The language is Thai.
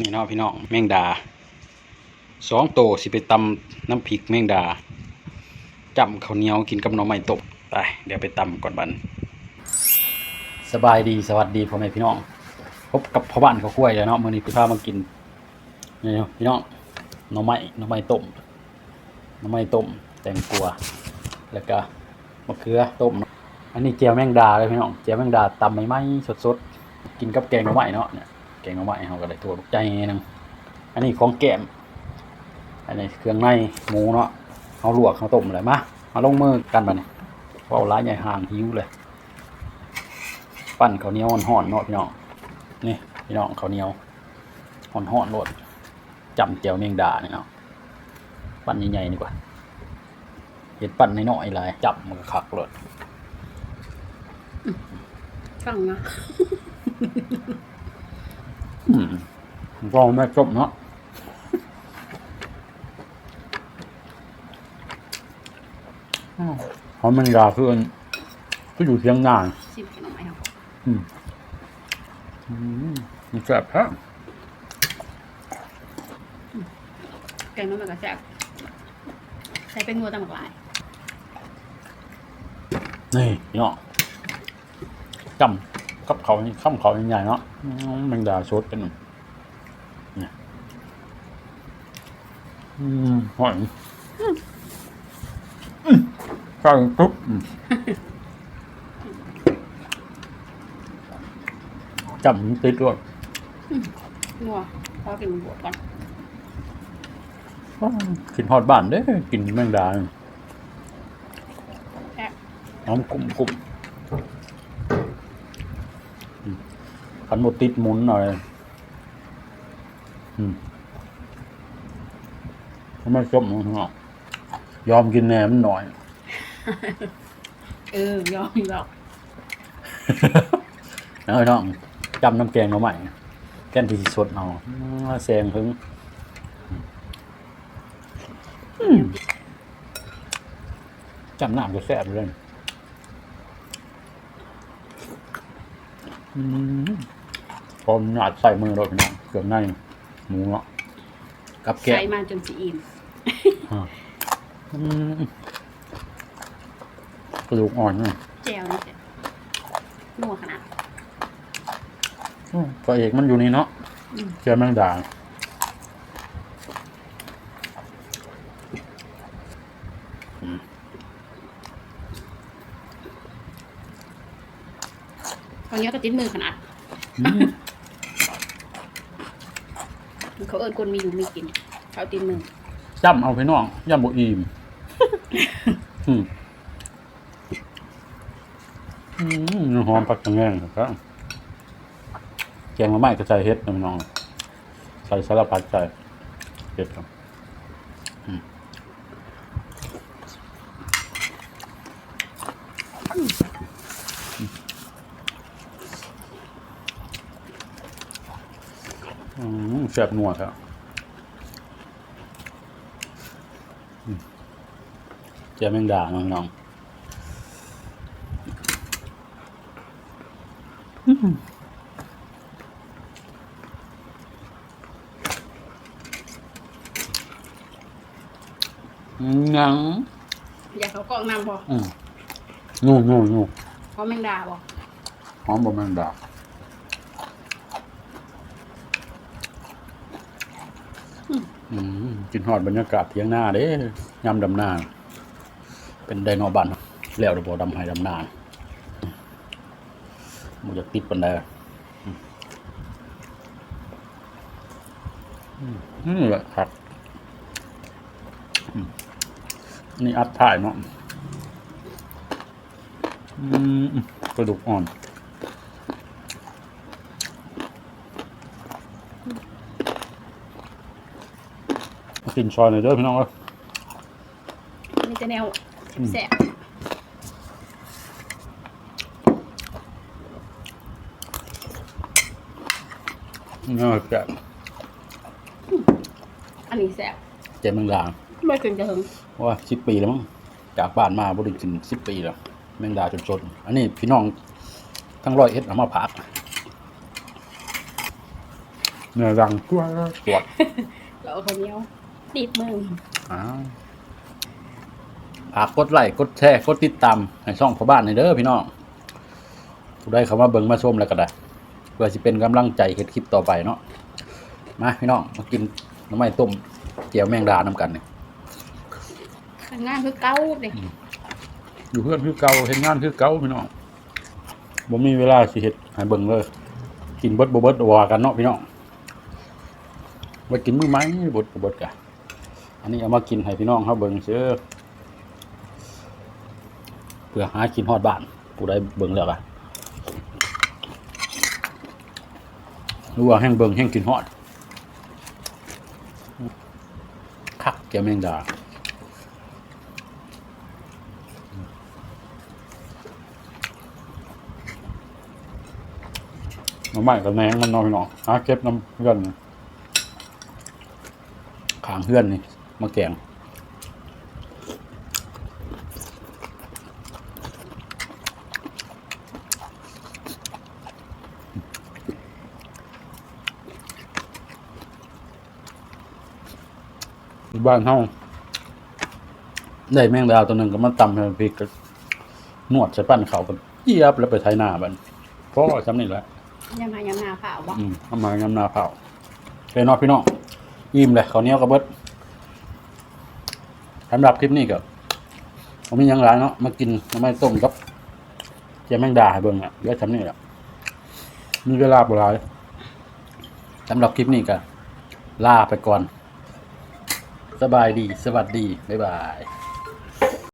นี่เนาะพี่น้องแมงดาสองโตสิไปตำน้ำพริกแมงดาจำข้าวเหนียวกินกับหน่อไม้ตบไปเดี๋ยวไปตำก่อนบันสบายดีสวัสดีพ่อแม่พี่น้อง พบกับพ่อบ้านเขาคุ้ยแล้วเนาะมื้อนี้พี่พามากินนี่พี่น้องหน่อไม้หน่อไม้ต้มหน่อไม้ต้มแตงกวาแล้วก็มะเขือต้มอันนี้เจียวแมงดาเลยพี่น้องเจียวแมงดาตำใหม่ๆสดๆกินกับแกงหน่อไม้เนาะเนี่ย แกงเอาไว้เขาก็ได้ตัวลูกใจนึงอันนี้ของแกมอันนี้เครื่องในหมูเนาะเขาลวกเขาต้มอะไรมามาลงมือกันมาเนี่ยเพราะร้านใหญ่ห่างหิวเลย ปั้นข้าวเหนียวห่อนๆเนาะพี่น้องนี่พี่น้องข้าวเหนียวห่อนๆโลดจำเจียวเมียงดาเนี่ยเนาะปั้นใหญ่ๆดีกว่าเห็ดปั้นน้อยๆเลยจับมือคักเลยฟังนะ ก็แม่จบเนาะเพราะมันยาคืออันก็อยู่เทียงนานชิมหน่อยครับอืมอืมมันแซ่บฮะแกงน้ำมันกระแซ่บใส่เป็นงัวตำหมักหลายนี่พี่น้องจำ กับเขานี่ข้ามเขาใหญ่ๆเนาะอืมแมันดาสดเป็นเนี่ยอืมหอยอืมใส่ปุ๊บอืมจำมันติดด้วยงัวพอกินบวกก่อนกินฮอดบ้านเด้อกินแมงดาแซ่บหอมกลุ่มกลุ่มอืม ขันหมดติดหมุนหน่อยอืมไม่ชอบหมูข้างนอกยอมกินแหนมหน่อย เออยอมหรอกนะพี่น้องจำน้ำแกงมาใหม่แกงที่สดเอาอืมแซงถึงอืมจำน้ำก็แซ่บเลยอืม พร้อมหนาดใส่มือเราพี่น้องเครื่องในหมูเนาะกับแกะใส่มาจนสีอิ่มอืมกระดูกอ่อนนี่แจวนี่แซ่บนัวขนาดอืมพระเอกมันอยู่นี่เนาะอืม เจ้าแมงดา อนนี้ก็ติดมือขนาดอืมเขาเอิญคนมีอยู่มีกิน เขาติดมือจำเอาพี่น้องย่ำบุอีมอืมอืมหอมผักตะแงงครับแกงมะไม้ก็ใส่เฮ็ดนะพี่น้องใส่สารพัดใส่เฮ็ดครับ อืมแซ่บนัวครับเจ้าแมงดาน้องน้องยังอยากเขากล้องนำพออืมนู่นนู่นนู่นเพราะแมงดาบอกหอมบะแมงดาอืม กินหอดบรรยากาศเที่ยงหน้าเด้ยำดำหน้า เป็นไดโนบันแล้วเดี๋ยวบดำไห้ดำหน้ามันจะติดปันไดอืมอืมนี่แหละครับนี่อัดถ่ายเนาะอืมกระดูกอ่อน กินซอยหน่อยเด้อพี่น้องเอ้ยมีแต่แนวแซ่บน่าจะอันนี้แซ่บเจ็บแมงดาไม่เกินจะถึงเพราะว่าสิบปีแล้วมั้งจากบ้านมาบริกินสิบปีแล้วแมงดาจนจนอันนี้พี่น้องทั้งร้อยเอ็ดเอามาผักเนื้อรังตัวปวดแล้วเอาข้าวเหนียว ติดมืออ้าวฝากกดไลค์กดแชร์กดติดตามให้ช่องพ่อบ้านในอยเด้อพี่น้องผู้ได้คำว่าเบิ่งมาชมแล้วก็ได้เพื่อสิเป็นกำลังใจเฮ็ดคลิปต่อไปเนาะมาพี่น้องมากินน้ำมันต้มเจียวแมงดาน้ำกันเนี่ยข้างหน้าคือเก้าเลยอยู่เพื่อนคือเก่าเห็นงานคือเก่าพี่น้องผมมีเวลาสิเฮ็ดให้เบิ่งเลย กินเบิดบ่เบิดว่ากันเนาะพี่น้องว่ากินมื้อไหมเบิดบ่เบิดกะ อันนี้เอามากินให้พี่น้องเฮาเบิ่งเชื่อเพื่อหากินฮอดบ้านผู้ใดเบิ่งแล้วอะรู้ว่าแห้งเบิ่งแห้งกินฮอดคักแกแมงดาน้ำใหม่กับแหนงมันเนอนพี่องหาเก็บน้ำเพื่อนขางเพื่อนนี่ มาแกงอยู่บ้านเฮาได้แมงดาตัวหนึ่งก็มาตำให้พริกก็นวดใส่ปั้นเขากันเยียบแล้วไปไทยหน้าบันเพราะจำนี่แหละยำมายำนาเผาบ่อืมเอามายำนาเผาเป็นนอกพี่น้องอิ่มเลยข้าวเหนียวกับเบิด สำหรับคลิปนี้ก็ผมมียังร้านเนาะมากินน้ำมันต้มกับเจียวแมงดาให้เบิ่งอะเยอะทำนี่แหละมีเวลาโบราณสำหรับคลิปนี้ก็ลาไปก่อน สบายดี สวัสดี บ๊ายบาย